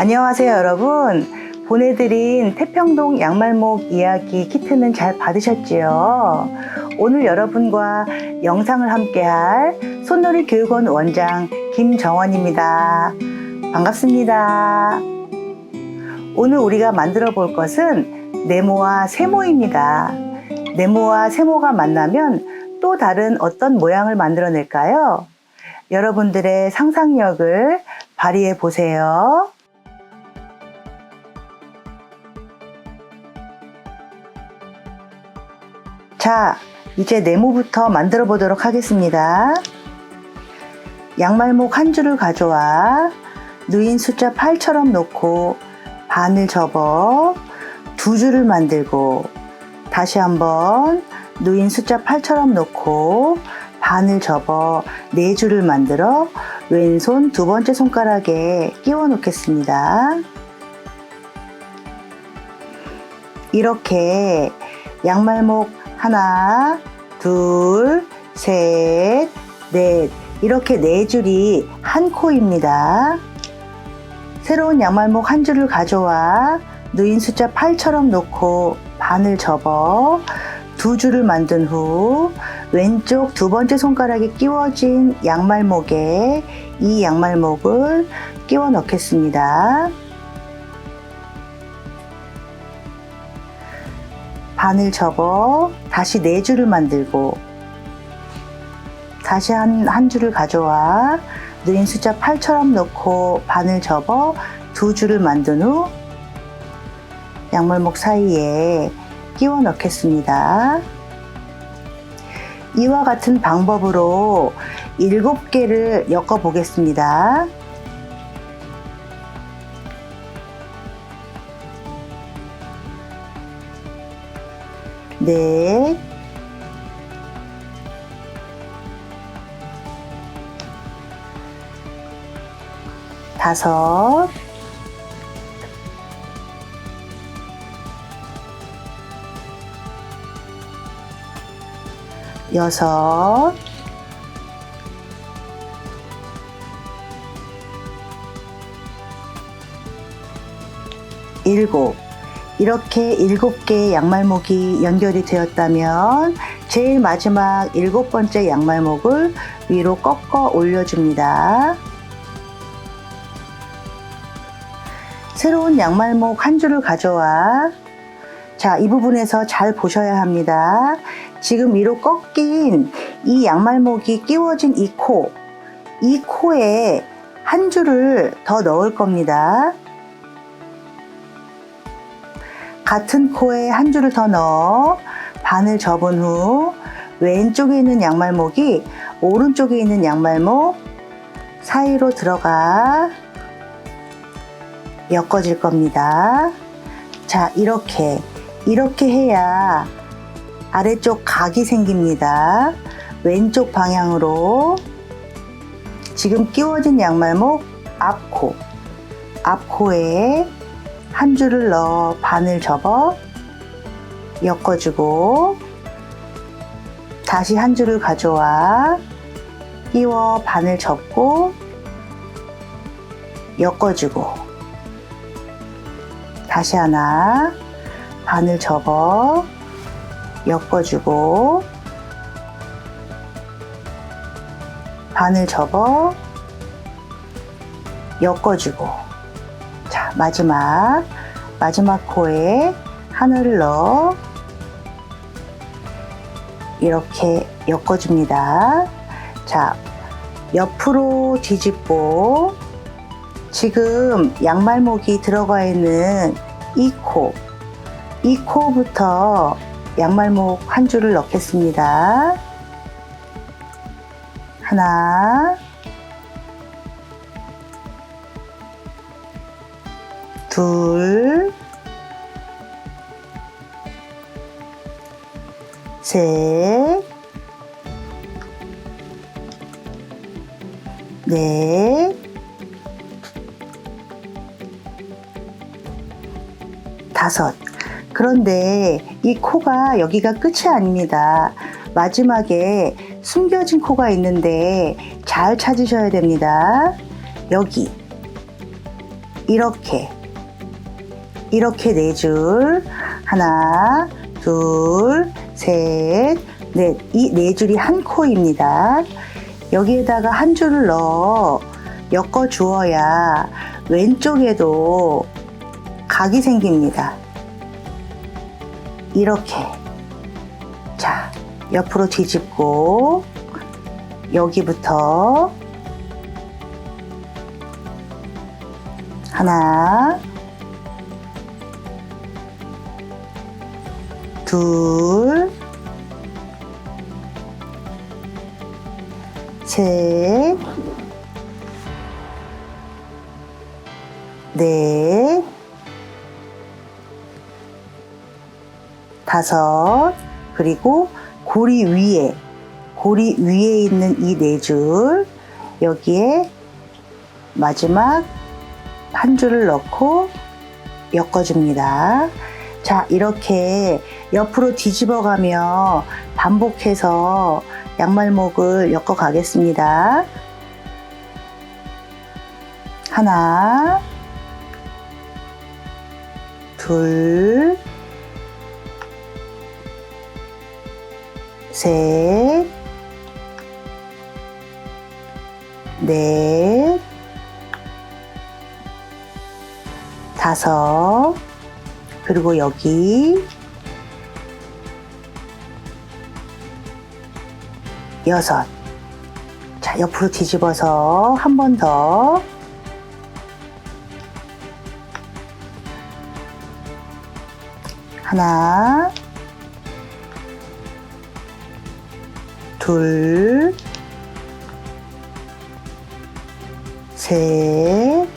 안녕하세요, 여러분. 보내드린 태평동 양말목 이야기 키트는 잘 받으셨지요? 오늘 여러분과 영상을 함께할 손놀이 교육원 원장 김정원입니다. 반갑습니다. 오늘 우리가 만들어 볼 것은 네모와 세모입니다. 네모와 세모가 만나면 또 다른 어떤 모양을 만들어낼까요? 여러분들의 상상력을 발휘해 보세요. 자, 이제 네모부터 만들어 보도록 하겠습니다. 양말목 한 줄을 가져와 누인 숫자 8처럼 놓고 반을 접어 두 줄을 만들고 다시 한번 누인 숫자 8처럼 놓고 반을 접어 네 줄을 만들어 왼손 두 번째 손가락에 끼워 놓겠습니다. 이렇게 양말목 하나, 둘, 셋, 넷 이렇게 네 줄이 한 코입니다. 새로운 양말목 한 줄을 가져와 누인 숫자 8처럼 놓고 반을 접어 두 줄을 만든 후 왼쪽 두 번째 손가락에 끼워진 양말목에 이 양말목을 끼워 넣겠습니다. 반을 접어 다시 네 줄을 만들고 다시 한, 한 줄을 가져와 느린 숫자 8처럼 넣고 반을 접어 두 줄을 만든 후 양말목 사이에 끼워 넣겠습니다. 이와 같은 방법으로 7개를 엮어 보겠습니다. 넷, 다섯, 여섯, 일곱. 이렇게 일곱 개의 양말목이 연결이 되었다면 제일 마지막 일곱 번째 양말목을 위로 꺾어 올려줍니다. 새로운 양말목 한 줄을 가져와 자, 이 부분에서 잘 보셔야 합니다. 지금 위로 꺾인 이 양말목이 끼워진 이 코, 이 코에 한 줄을 더 넣을 겁니다. 같은 코에 한 줄을 더 넣어 반을 접은 후 왼쪽에 있는 양말목이 오른쪽에 있는 양말목 사이로 들어가 엮어질 겁니다. 자, 이렇게, 이렇게 해야 아래쪽 각이 생깁니다. 왼쪽 방향으로 지금 끼워진 양말목 앞코, 앞코에 한 줄을 넣어 반을 접어 엮어주고 다시 한 줄을 가져와 끼워 반을 접고 엮어주고 다시 하나 반을 접어 엮어주고 반을 접어 엮어주고 자 마지막 마지막 코에 하늘을 넣어 이렇게 엮어줍니다 자 옆으로 뒤집고 지금 양말목이 들어가 있는 이 코, 이 코부터 양말목 한 줄을 넣겠습니다. 하나, 둘, 셋, 넷, 다섯. 그런데 이 코가 여기가 끝이 아닙니다. 마지막에 숨겨진 코가 있는데 잘 찾으셔야 됩니다. 여기. 이렇게 이렇게 네 줄. 하나 둘셋넷. 이 네 줄이 한 코입니다. 여기에다가 한 줄을 넣어 엮어 주어야 왼쪽에도 각이 생깁니다. 이렇게. 자 옆으로 뒤집고 여기부터 하나, 둘, 셋, 넷, 다섯, 그리고 고리 위에, 고리 위에 있는 이 네 줄, 여기에 마지막 한 줄을 넣고 엮어줍니다. 자, 이렇게 옆으로 뒤집어 가며 반복해서 양말목을 엮어 가겠습니다. 하나, 둘, 셋, 넷, 다섯, 그리고 여기 여섯. 자, 옆으로 뒤집어서 한 번 더. 하나, 둘, 셋,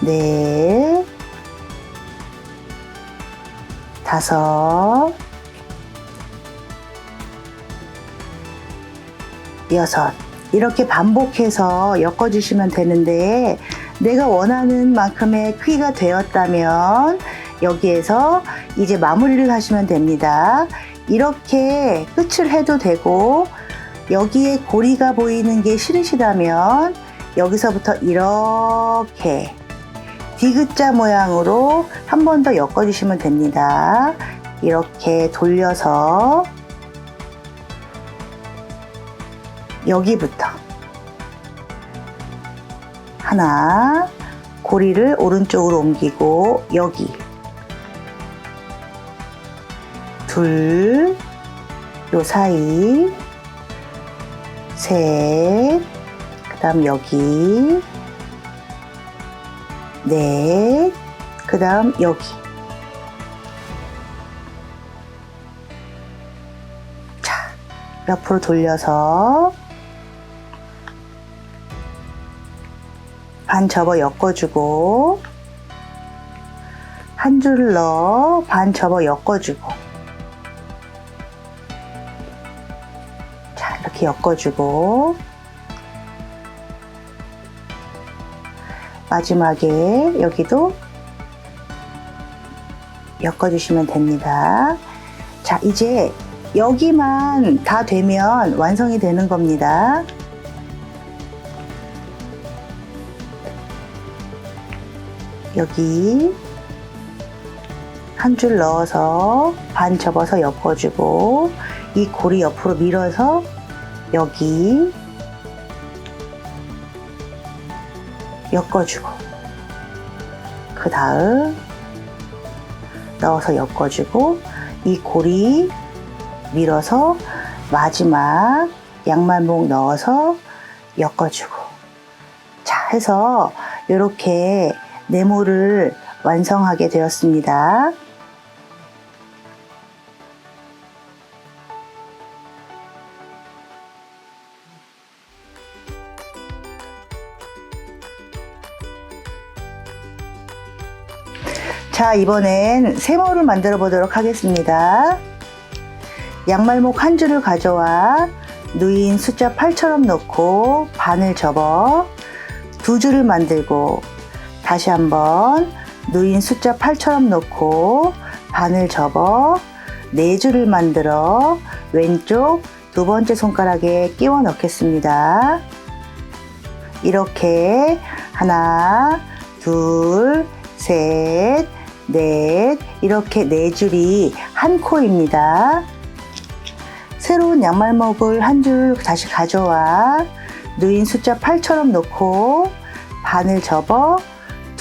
넷, 다섯, 여섯. 이렇게 반복해서 엮어주시면 되는데, 내가 원하는 만큼의 크기가 되었다면, 여기에서 이제 마무리를 하시면 됩니다. 이렇게 끝을 해도 되고, 여기에 고리가 보이는 게 싫으시다면, 여기서부터 이렇게 디귿자 모양으로 한 번 더 엮어주시면 됩니다. 이렇게 돌려서 여기부터. 하나 고리를 오른쪽으로 옮기고 여기. 둘 요 사이. 셋 그 다음 여기. 넷, 그 다음 여기. 자, 옆으로 돌려서 반 접어 엮어주고 한 줄을 넣어 반 접어 엮어주고 자, 이렇게 엮어주고 마지막에 여기도 엮어주시면 됩니다. 자, 이제 여기만 다 되면 완성이 되는 겁니다. 여기 한 줄 넣어서 반 접어서 엮어주고 이 고리 옆으로 밀어서 여기 엮어주고 그 다음 넣어서 엮어주고 이 고리 밀어서 마지막 양말목 넣어서 엮어주고 자 해서 이렇게 네모를 완성하게 되었습니다. 자, 이번엔 세모를 만들어 보도록 하겠습니다. 양말목 한 줄을 가져와 누인 숫자 8처럼 넣고 반을 접어 두 줄을 만들고 다시 한번 누인 숫자 8처럼 넣고 반을 접어 네 줄을 만들어 왼쪽 두 번째 손가락에 끼워 넣겠습니다. 이렇게 하나, 둘, 셋, 넷 이렇게 네 줄이 한 코입니다. 새로운 양말목을 한 줄 다시 가져와 누인 숫자 8처럼 놓고 반을 접어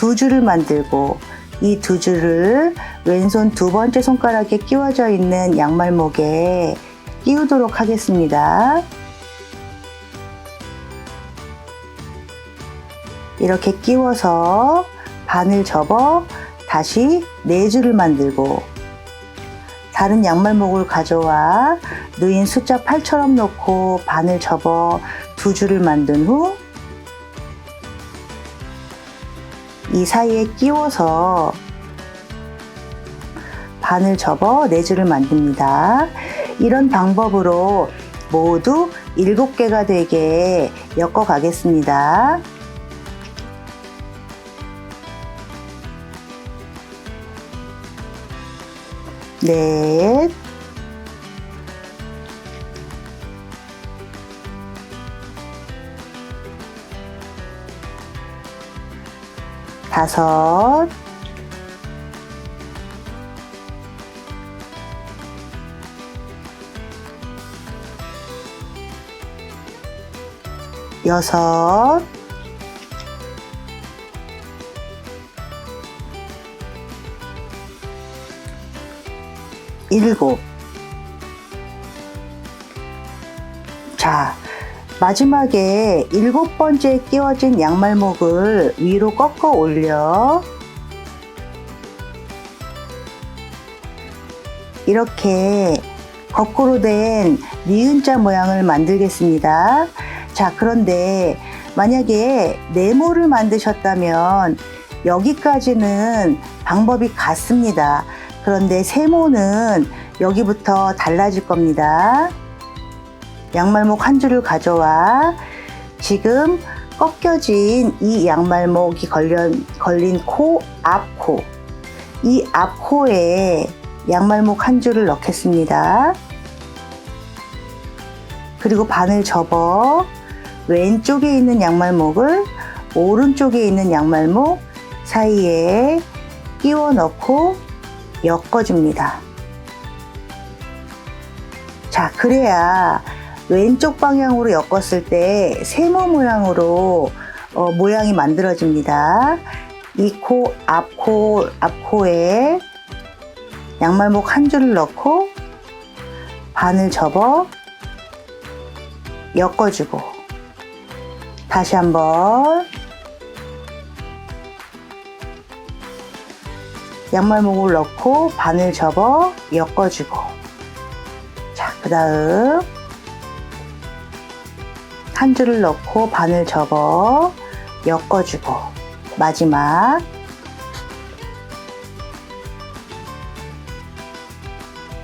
두 줄을 만들고 이 두 줄을 왼손 두 번째 손가락에 끼워져 있는 양말목에 끼우도록 하겠습니다. 이렇게 끼워서 반을 접어 다시 네 줄을 만들고 다른 양말목을 가져와 누인 숫자 8처럼 놓고 반을 접어 두 줄을 만든 후 이 사이에 끼워서 반을 접어 네 줄을 만듭니다. 이런 방법으로 모두 7개가 되게 엮어 가겠습니다. 넷, 다섯, 여섯, 일곱. 마지막에 일곱 번째 끼워진 양말목을 위로 꺾어 올려 이렇게 거꾸로 된 니은자 모양을 만들겠습니다. 자, 그런데 만약에 네모를 만드셨다면 여기까지는 방법이 같습니다. 그런데 세모는 여기부터 달라질 겁니다. 양말목 한 줄을 가져와 지금 꺾여진 이 양말목이 걸린, 걸린 코, 앞코. 이 앞코에 양말목 한 줄을 넣겠습니다. 그리고 반을 접어 왼쪽에 있는 양말목을 오른쪽에 있는 양말목 사이에 끼워 넣고 엮어줍니다. 자, 그래야 왼쪽 방향으로 엮었을 때 세모 모양으로 어, 모양이 만들어집니다. 이 코, 앞코, 앞코에 양말목 한 줄을 넣고 반을 접어 엮어주고 다시 한번 양말목을 넣고 반을 접어 엮어주고 자, 그 다음 한 줄을 넣고 반을 접어 엮어주고 마지막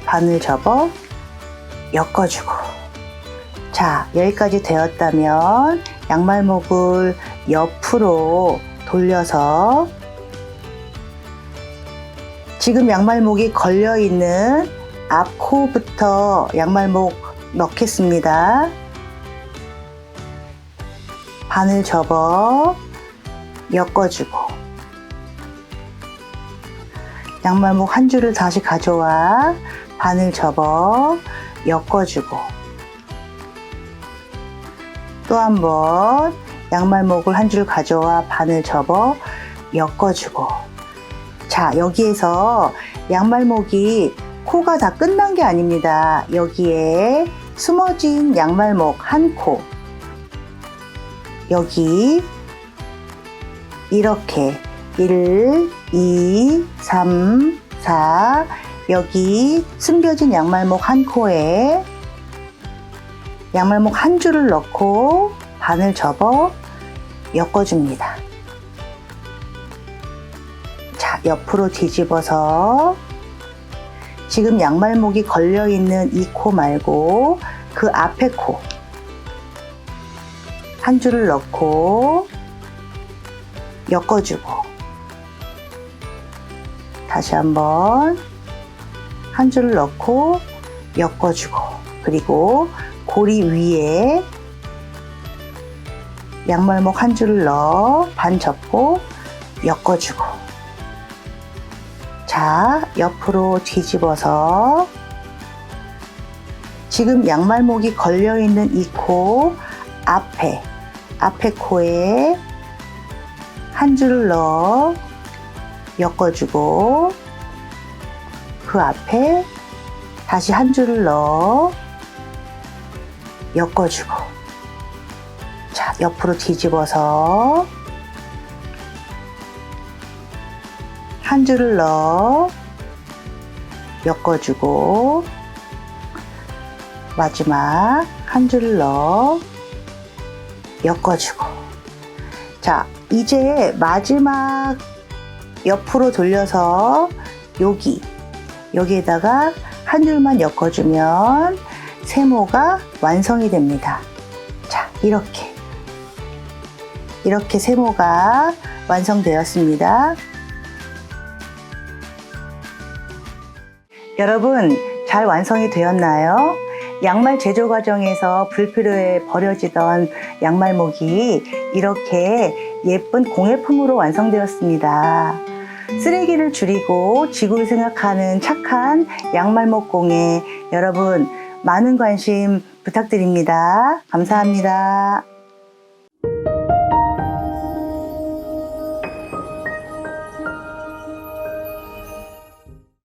반을 접어 엮어주고 자 여기까지 되었다면 양말목을 옆으로 돌려서 지금 양말목이 걸려 있는 앞코부터 양말목 넣겠습니다. 반을 접어 엮어주고 양말목 한 줄을 다시 가져와 반을 접어 엮어주고 또 한 번 양말목을 한 줄 가져와 반을 접어 엮어주고 자 여기에서 양말목이 코가 다 끝난 게 아닙니다. 여기에 숨어진 양말목 한 코 여기 이렇게 1, 2, 3, 4 여기 숨겨진 양말목 한 코에 양말목 한 줄을 넣고 반을 접어 엮어줍니다. 자, 옆으로 뒤집어서 지금 양말목이 걸려있는 이 코 말고 그 앞에 코 한 줄을 넣고 엮어주고 다시 한번 한 줄을 넣고 엮어주고 그리고 고리 위에 양말목 한 줄을 넣어 반 접고 엮어주고 자 옆으로 뒤집어서 지금 양말목이 걸려있는 이 코 앞에 앞에 코에 한 줄을 넣어 엮어주고 그 앞에 다시 한 줄을 넣어 엮어주고 자 옆으로 뒤집어서 한 줄을 넣어 엮어주고 마지막 한 줄을 넣어 엮어주고 자 이제 마지막 옆으로 돌려서 여기 여기에다가 한 줄만 엮어주면 세모가 완성이 됩니다. 자, 이렇게. 이렇게 세모가 완성되었습니다. 여러분, 잘 완성이 되었나요? 양말 제조 과정에서 불필요해 버려지던 양말목이 이렇게 예쁜 공예품으로 완성되었습니다. 쓰레기를 줄이고 지구를 생각하는 착한 양말목 공예 여러분 많은 관심 부탁드립니다. 감사합니다.